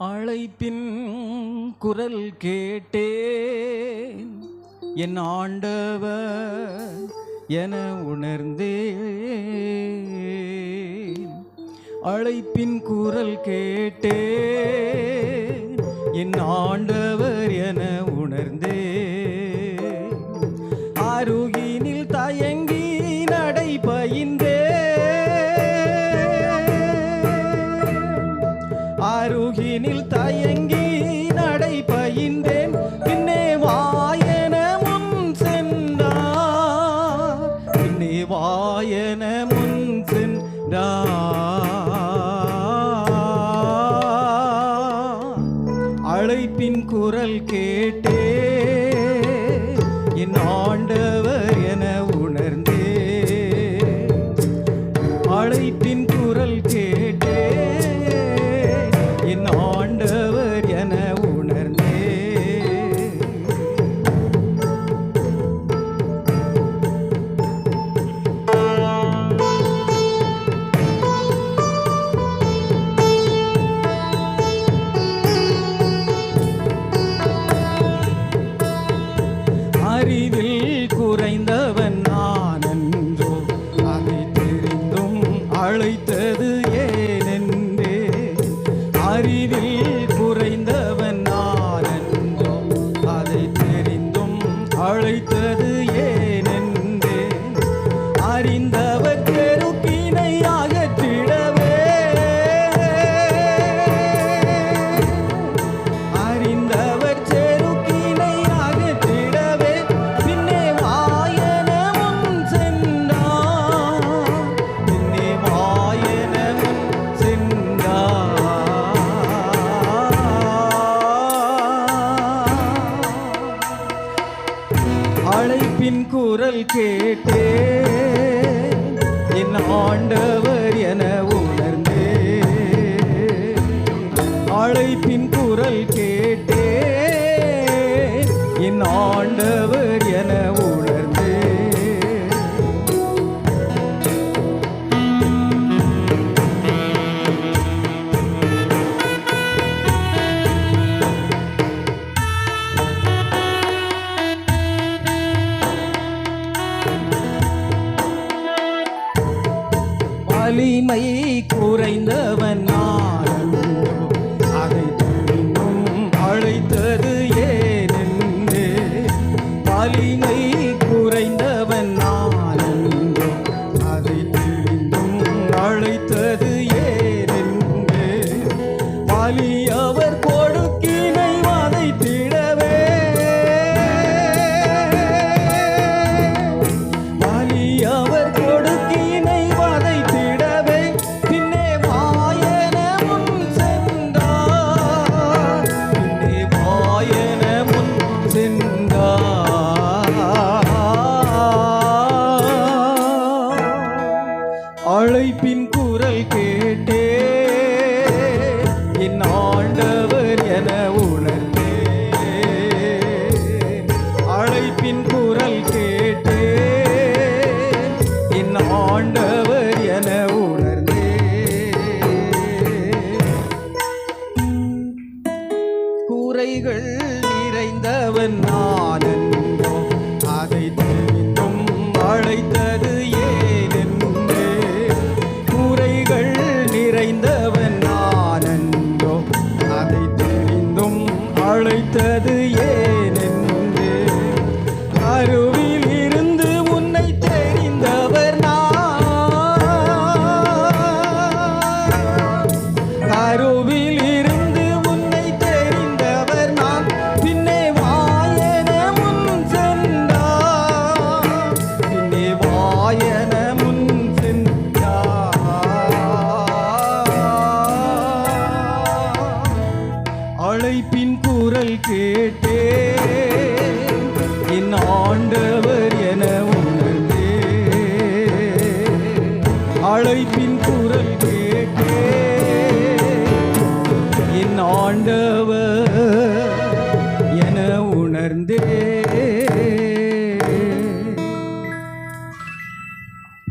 அழைப்பின் குரல் கேட்டேன். என் ஆண்டவர் என உணர்ந்தேன். அழைப்பின் குரல் கேட்டேன். என் ஆண்டவர் என உணர்ந்தேன். முன் சென்றா அழைப்பின் குரல் அழைப்பின் குரல் கேட்டே என் ஆண்டவர் என உணர்ந்தே அழைப்பின் குரல் கே ainda என் ஆண்டவர் என உணர்ந்தே. அழைப்பின் குரல் கேட்டே. என் ஆண்டவர் என உணர்ந்தே. குறைகள் நிறைந்தவன் நான். ஆண்டவர் என உணர்ந்தே. அழைப்பின் குரல் கேட்டே. என் ஆண்டவர்